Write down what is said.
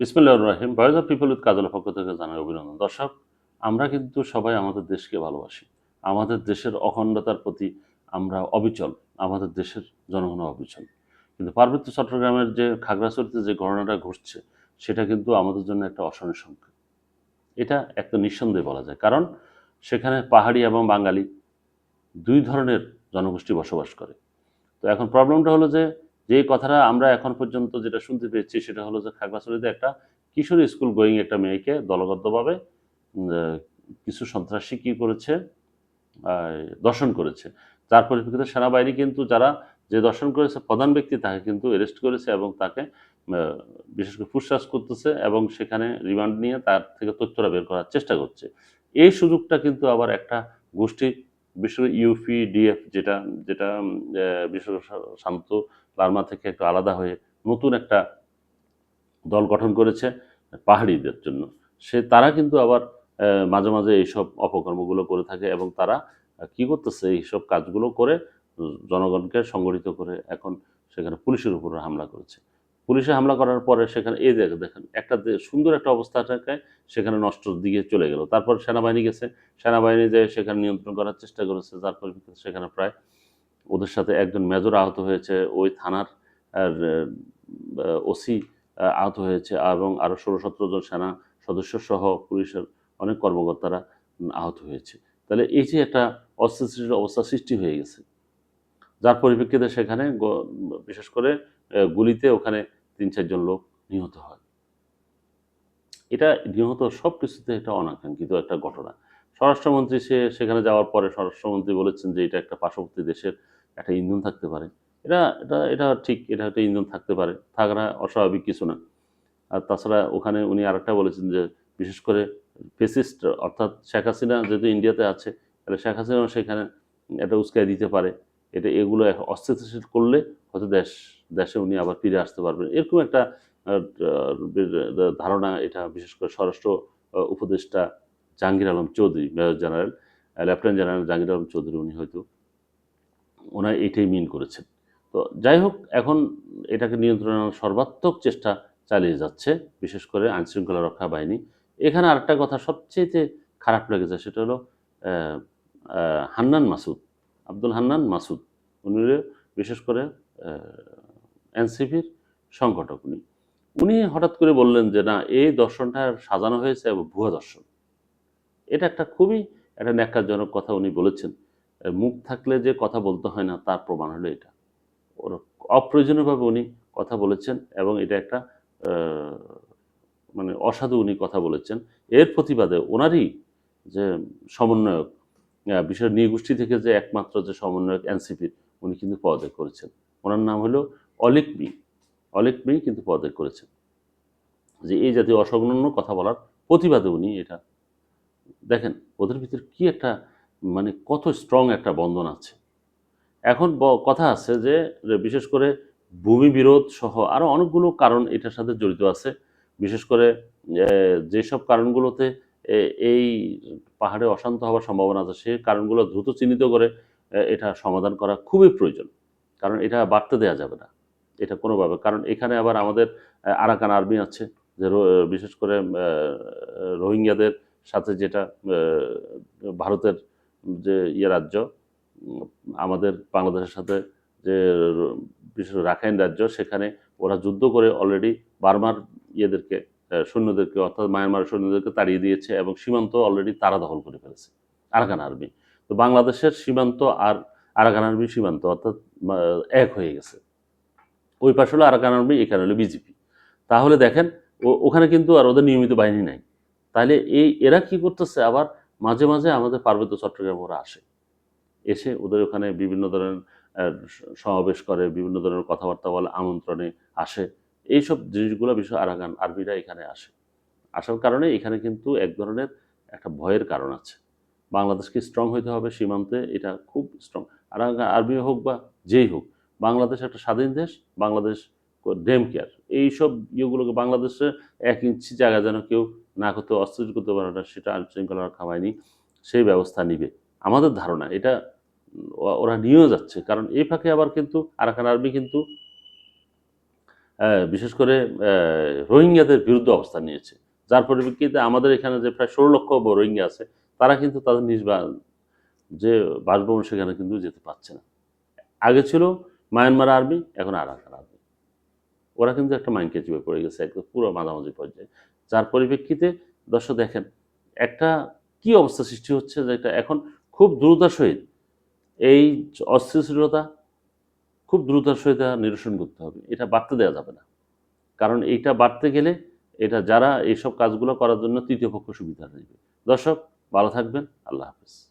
বিসমুল্লাহ রাহিম। Voice of people with কাজলের পক্ষ থেকে জানাই অভিনন্দন। দর্শক, আমরা কিন্তু সবাই আমাদের দেশকে ভালোবাসি। আমাদের দেশের অখণ্ডতার প্রতি আমরা অবিচল, আমাদের দেশের জনগণ অবিচল। কিন্তু পার্বত্য চট্টগ্রামের যে খাগড়াছড়িতে যে ঘটনাটা ঘটছে, সেটা কিন্তু আমাদের জন্য একটা অশনের সংখ্যা এটা একটা নিঃসন্দেহে বলা যায়। কারণ, সেখানে পাহাড়ি এবং বাঙালি দুই ধরনের জনগোষ্ঠী বসবাস করে। তো এখন প্রবলেমটা হলো যে যে কথাটা আমরা এখন পর্যন্ত যেটা শুনতে পেয়েছি সেটা হলো যে খাগড়াছড়িতে একটা কিশোরী স্কুল গোয়িং একটা মেয়েকে আহ, কিছু সন্ত্রাসী কি করেছে দর্শন করেছে। যার পরিপ্রেক্ষিতে সেনাবাহিনী কিন্তু যারা যে দর্শন করেছে প্রধান ব্যক্তি তাকে কিন্তু অ্যারেস্ট করেছে এবং তাকে বিশেষ করে ফুসফাস করতেছে এবং সেখানে রিমান্ড নিয়ে তার থেকে তথ্যটা বের করার চেষ্টা করছে। এই সুযোগটা কিন্তু আবার একটা গোষ্ঠী করে ইউপি ডিএফ যেটা যেটা শা- শান্ত লার্মা থেকে একটু আলাদা হয়ে নতুন একটা দল গঠন করেছে পাহাড়িদের জন্য। সে, তারা কিন্তু আবার মাঝে মাঝে এইসব অপকর্মগুলো করে থাকে এবং তারা কি করতেছে, এইসব কাজগুলো করে জনগণকে সংগঠিত করে এখন সেখানে পুলিশের উপর হামলা করেছে। পুলিশে হামলা করার পরে সেখানে, এই দেখ দেখেন, একটা সুন্দর একটা অবস্থা অবস্থাটাকে সেখানে নষ্টর দিকে চলে গেল। তারপর সেনাবাহিনী গেছে, সেনাবাহিনী যে সেখানে নিয়ন্ত্রণ করার চেষ্টা করেছে যার সেখানে প্রায় ওদের সাথে একজন মেজর আহত হয়েছে, ওই থানার ওসি আহত হয়েছে এবং আরও ষোলো সতেরো জন সেনা সদস্য সহ পুলিশের অনেক কর্মকর্তারা আহত হয়েছে। তাহলে এই যে একটা অস্থিতিশীল অবস্থা সৃষ্টি হয়ে গেছে, যার পরিপ্রেক্ষিতে সেখানে বিশেষ করে গুলিতে ওখানে তিন চারজন লোক নিহত হয়। এটা নিহত সব কিছুতে এটা অনাকাঙ্ক্ষিত একটা ঘটনা। স্বরাষ্ট্রমন্ত্রী সে, সেখানে যাওয়ার পরে স্বরাষ্ট্রমন্ত্রী বলেছেন যে এটা একটা পার্শ্ববর্তী দেশের একটা ইন্ধন থাকতে পারে। এটা এটা এটা ঠিক, এটা একটা ইন্ধন থাকতে পারে। থাকা অস্বাভাবিক কিছু না। আর তাছাড়া ওখানে উনি আরেকটা বলেছেন যে, বিশেষ করে ফেসিস্ট অর্থাৎ শেখ হাসিনা যেহেতু ইন্ডিয়াতে আছে, তাহলে শেখ হাসিনাও সেখানে এটা উস্কাই দিতে পারে। এটা, এগুলো অস্থিতিশীল করলে হয়তো দেশ, দেশে উনি আবার ফিরে আসতে পারবেন। এরকম একটা ধারণা এটা, বিশেষ করে স্বরাষ্ট্র উপদেষ্টা Jahangir Alam Chowdhury major general lieutenant general Jahangir Alam Chowdhury উনি হয়তো ওনার এটাই মিন করেছেন। তো যাই হোক এখন এটাকে নিয়ন্ত্রণের সর্বাত্মক চেষ্টা চালিয়ে যাচ্ছে, বিশেষ করে আইনশৃঙ্খলা রক্ষা বাহিনী। এখানে আরেকটা কথা সবচেয়ে খারাপ লেগেছে, সেটা হলো হান্নান মাসুদ, আব্দুল হান্নান মাসুদ। উনি বিশেষ করে এনসিপির সংগঠক উনি। উনি হঠাৎ করে বললেন যে, না, এই দর্শনটা সাজানো হয়েছে এবং ভুয়া দর্শন। এটা একটা খুবই একটা ন্যাক্কারজনক কথা উনি বলেছেন। মুখ থাকলে যে কথা বলতে হয় না, তার প্রমাণ হলো এটা। ওর অপ্রয়োজনীয়ভাবে উনি কথা বলেছেন এবং এটা একটা মানে অসাধু উনি কথা বলেছেন। এর প্রতিবাদে ওনারই যে সমন্বয়ক বিষয় নৃগোষ্ঠী থেকে যে একমাত্র যে সমন্বয়ক এনসিপির উনি কিন্তু পদত্যাগ করেছেন। ওনার নাম হলো অলিক মি অলিক মি কিন্তু পদত্যাগ করেছেন। যে এই জাতীয় অসংলগ্ন কথা বলার প্রতিবাদে উনি এটা, দেখেন, ওদের ভিতরে কি একটা মানে কত স্ট্রং একটা বন্ধন আছে। এখন কথা আছে যে বিশেষ করে ভূমি বিরোধ সহ আরও অনেকগুলো কারণ এটার সাথে জড়িত আছে। বিশেষ করে যেসব কারণগুলোতে এই পাহাড়ে অশান্ত হওয়ার সম্ভাবনা আছে সেই কারণগুলো দ্রুত চিহ্নিত করে এটা সমাধান করা খুবই প্রয়োজন। কারণ এটা বাড়তে দেওয়া যাবে না, এটা কোনোভাবে। কারণ এখানে আবার আমাদের আরাকান আর্মি আছে, যে বিশেষ করে রোহিঙ্গাদের সাথে যেটা ভারতের যে ইয়ে রাজ্য আমাদের বাংলাদেশের সাথে যে বিশেষ রাখাইন রাজ্য, সেখানে ওরা যুদ্ধ করে অলরেডি বার্মার ইয়েদেরকে সৈন্যদেরকে, অর্থাৎ মায়ানমার সৈন্যদেরকে তাড়িয়ে দিয়েছে এবং সীমান্ত অলরেডি তারা দখল করে ফেলেছে। Arakan army. তো বাংলাদেশের সীমান্ত আর আরাকান আর্মি সীমান্ত অর্থাৎ এক হয়ে গেছে। ওই পাশে হলো আরাকান আর্মি, এখানে হলো বিজেপি। তাহলে দেখেন ওখানে কিন্তু আর ওদের নিয়মিত বাহিনী নাই। তাহলে এই, এরা কি করতেছে? আবার মাঝে মাঝে আমাদের পার্বত্য চট্টগ্রাম ওরা আসে। এসে ওদের ওখানে বিভিন্ন ধরনের সমাবেশ করে, বিভিন্ন ধরনের কথাবার্তা বলে, আমন্ত্রণে আসে। এইসব জিনিসগুলো বিষয় আরাকান আরবিরা এখানে আসে। আসার কারণে এখানে কিন্তু এক ধরনের একটা ভয়ের কারণ আছে। বাংলাদেশকে স্ট্রং হইতে হবে সীমান্তে, এটা খুব স্ট্রং আর আরবি হোক বা যেই হোক, বাংলাদেশ একটা স্বাধীন দেশ, বাংলাদেশ ডেম কেয়ার এইসব ইয়েগুলোকে বাংলাদেশে এক ইঞ্চি জায়গা যেন কেউ না করতে অস্থির করতে পারে না সেটা আইন শৃঙ্খলা রক্ষা সেই ব্যবস্থা নিবে। আমাদের ধারণা, এটা ওরা নিয়েও যাচ্ছে, কারণ এই ফাঁকে আবার কিন্তু আরাকান আর্মি কিন্তু বিশেষ করে রোহিঙ্গাদের বিরুদ্ধে অবস্থান নিয়েছে। যার পরিপ্রেক্ষিতে আমাদের এখানে যে প্রায় ষোলো লক্ষ রোহিঙ্গা আছে, তারা কিন্তু তাদের নিজ যে বাসভবন সেখানে কিন্তু যেতে পারছে না। আগে ছিল মায়ানমার আর্মি এখন আরাকান আর্মি ওরা কিন্তু একটা মাইন্ডকে চেপে পড়ে গেছে, একদম পুরো মাঝামাঝি পর্যায়ে। যার পরিপ্রেক্ষিতে দর্শক দেখেন, একটা কি অবস্থা সৃষ্টি হচ্ছে যেটা এখন খুব দ্রুতার সহিত এই অস্থিতিশীলতা খুব দ্রুতার সহিত নিরসন করতে হবে। এটা বাড়তে দেওয়া যাবে না। কারণ এইটা বাড়তে গেলে এটা যারা এইসব কাজগুলো করার জন্য তৃতীয় পক্ষ সুবিধা দেবে। দর্শক, ভালো থাকবেন। আল্লাহ হাফেজ।